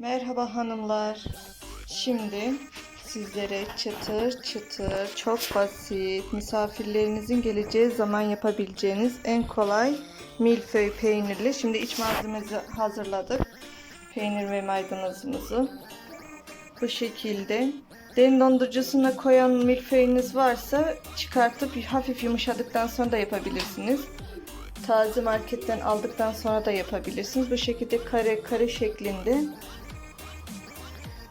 Merhaba hanımlar. Şimdi sizlere çıtır çıtır, çok basit, misafirlerinizin geleceği zaman yapabileceğiniz en kolay milföy peynirli. Şimdi iç malzememizi hazırladık. Peynir ve maydanozumuzu. Bu şekilde. Derin dondurucusuna koyan milföyünüz varsa çıkartıp hafif yumuşadıktan sonra da yapabilirsiniz. Taze marketten aldıktan sonra da yapabilirsiniz. Bu şekilde kare kare şeklinde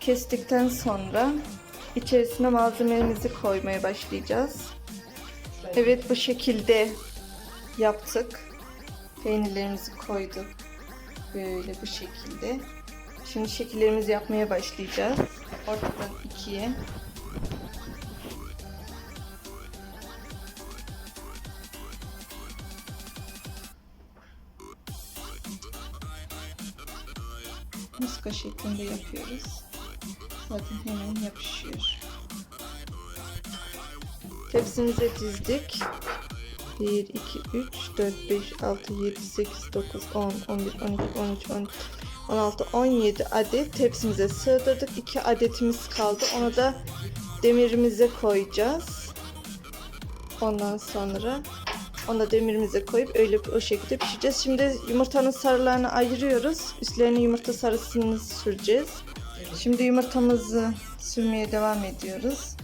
kestikten sonra içerisine malzemelerimizi koymaya başlayacağız. Evet bu şekilde yaptık. Peynirlerimizi koyduk. Böyle bu şekilde. Şimdi şekillerimizi yapmaya başlayacağız. Ortadan ikiye. Muska şeklinde yapıyoruz. Zaten hemen yapışıyor. Tepsimize dizdik. 1, 2, 3, 4, 5, 6, 7, 8, 9, 10, 11, 12, 13, 14, 16, 17 adet tepsimize sığdırdık. 2 adetimiz kaldı. Onu da demirimize koyacağız. Ondan sonra onu da demirimize koyup öyle o şekilde pişireceğiz. Şimdi yumurtanın sarılarını ayırıyoruz. Üstlerine yumurta sarısını süreceğiz. Şimdi yumurtamızı sürmeye devam ediyoruz.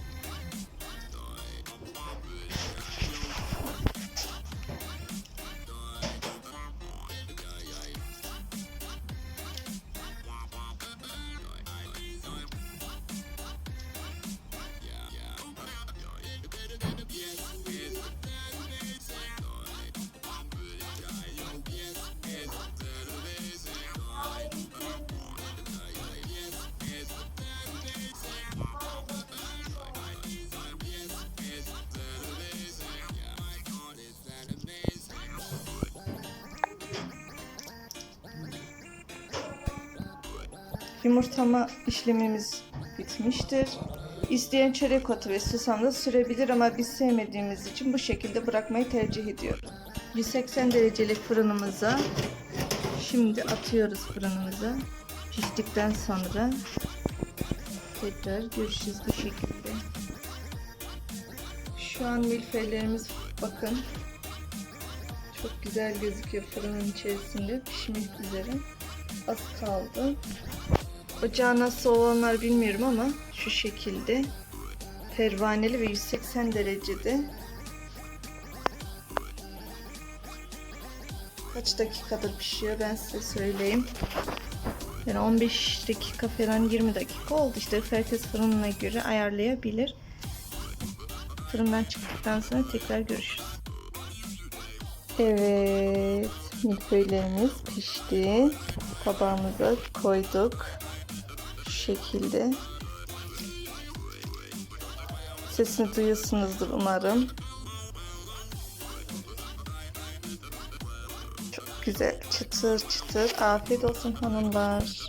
Yumurtlama işlemimiz bitmiştir. İsteyen çörek otu ve susam da sürebilir ama biz sevmediğimiz için bu şekilde bırakmayı tercih ediyoruz. 180 derecelik fırınımıza şimdi atıyoruz fırınımıza. Piştikten sonra tekrar görüşürüz bu şekilde. Şu an milföylerimiz bakın çok güzel gözüküyor fırının içerisinde pişmek üzere. Az kaldı. Ocağı nasıl olanlar bilmiyorum ama şu şekilde pervaneli ve 180 derecede kaç dakikadır pişiyor ben size söyleyeyim. Yani 15 dakika falan 20 dakika oldu işte herkes fırınına göre ayarlayabilir. Fırından çıktıktan sonra tekrar görüşürüz. Evet, milföylerimiz pişti. Tabağımıza koyduk. Şekilde. Sesini duyuyorsunuzdur umarım. Çok güzel, çıtır çıtır. Afiyet olsun hanımlar.